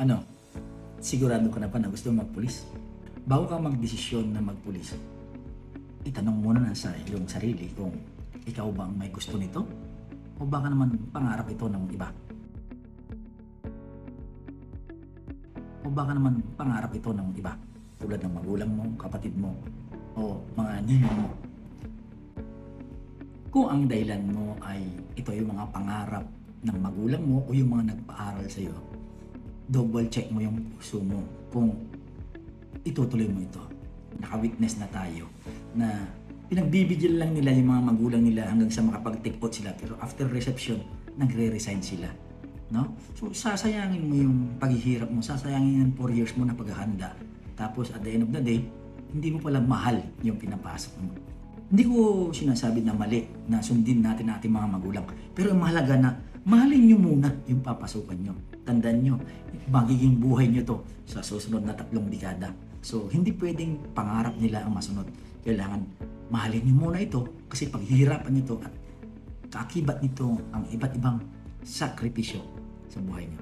Ano? Sigurado ka na ba na gusto magpulis? Bago ka magdesisyon na magpulis, itanong muna na sa iyong sarili kung ikaw bang may gusto nito o baka naman pangarap ito ng iba. O baka naman pangarap ito ng iba tulad ng magulang mo, kapatid mo o mga ninong mo. Kung ang dahilan mo ay ito yung mga pangarap ng magulang mo o yung mga nagpaaral sa iyo, double check mo yung puso mo kung itutuloy mo ito. Naka-witness na tayo na pinagbibigyan lang nila yung mga magulang nila hanggang sa makapag-take sila pero after reception, nagre-resign sila. No? So, sasayangin mo yung paghihirap mo, sasayangin yung 4 years mo na paghahanda. Tapos at the end of the day, hindi mo pala mahal yung pinapasok mo. Hindi ko sinasabi na mali na sundin natin natin mga magulang. Pero mahalaga na mahalin nyo muna yung papasukan nyo. Tandaan nyo, magiging buhay nyo to sa susunod na tatlong dekada. So, hindi pwedeng pangarap nila ang masunod. Kailangan mahalin nyo muna ito kasi paghihirapan nyo to at kaakibat nito ang iba't ibang sakripisyo sa buhay nyo.